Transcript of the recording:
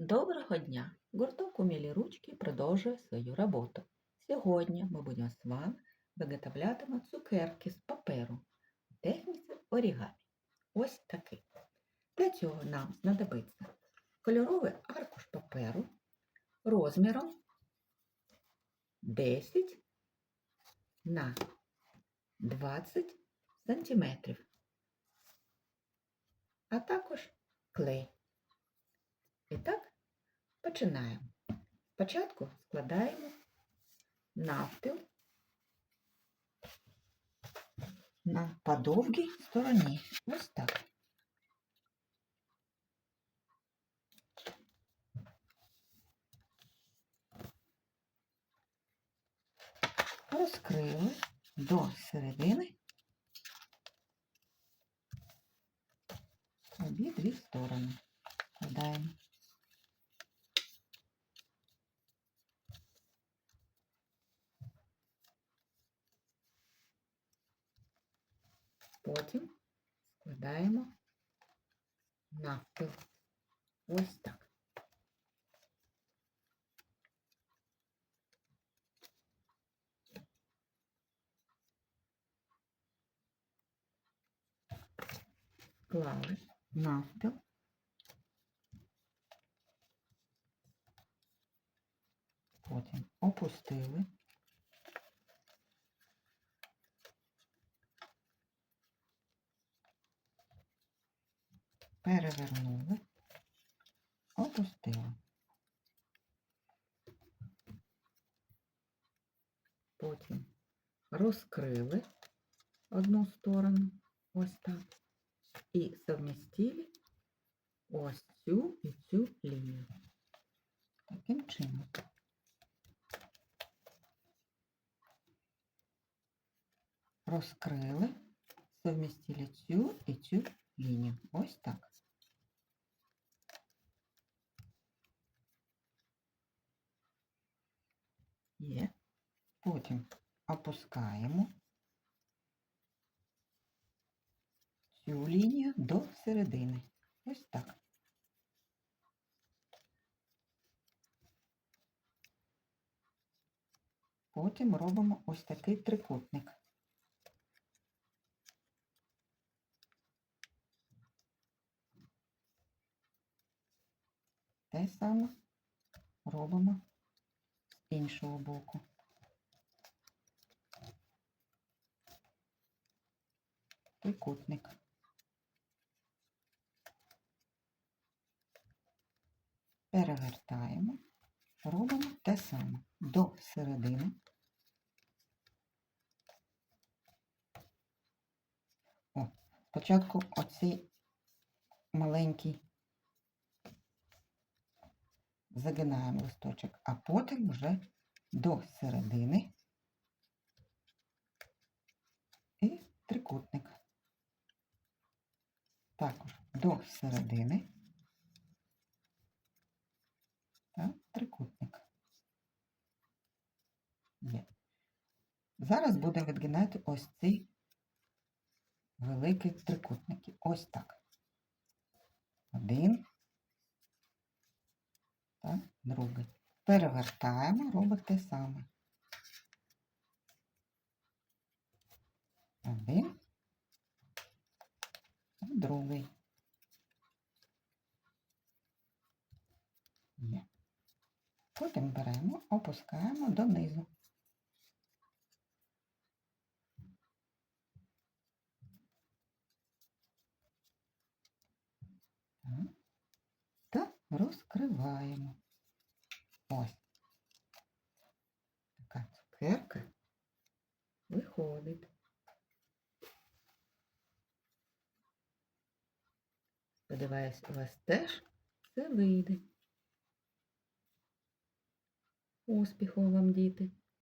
Доброго дня! Гурток «Умілі ручки» продовжує свою роботу. Сьогодні ми будемо з вами виготовлятиме цукерки з паперу в техніці орігамі. Ось такий. Для цього нам знадобиться кольоровий аркуш паперу розміром 10 на 20 сантиметрів, а також клей. Починаємо. Спочатку складаємо навпіл на подовгій стороні. Ось так. Розкрили до середини обидві сторони. Складаємо. Потім складаємо навпіл. Ось так. Клали навпіл. Потім опустили. Перевернули, опустили. Потім розкрили одну сторону, ось так, і совмістили ось цю і цю лінію. Таким чином. Розкрили, совмістили цю і цю лінію. Ось так. Є. Потім опускаємо цю лінію до середини. Ось так. Потім робимо ось такий трикутник. Те саме робимо іншого боку. Трикутник. Перевертаємо, робимо те саме до середини. О, спочатку оцей маленький загинаємо листочок, а потім вже до середини і трикутник. Також до середини та трикутник. Є. Зараз будемо відгинати ось ці великі трикутники. Ось так. Один другий. Перевертаємо, робимо те саме. Один другий. Є. Потім беремо, опускаємо донизу. Та розкриваємо. Ось. Така цукерка виходить. Сподіваюсь, у вас теж все вийде. Успіху вам, діти!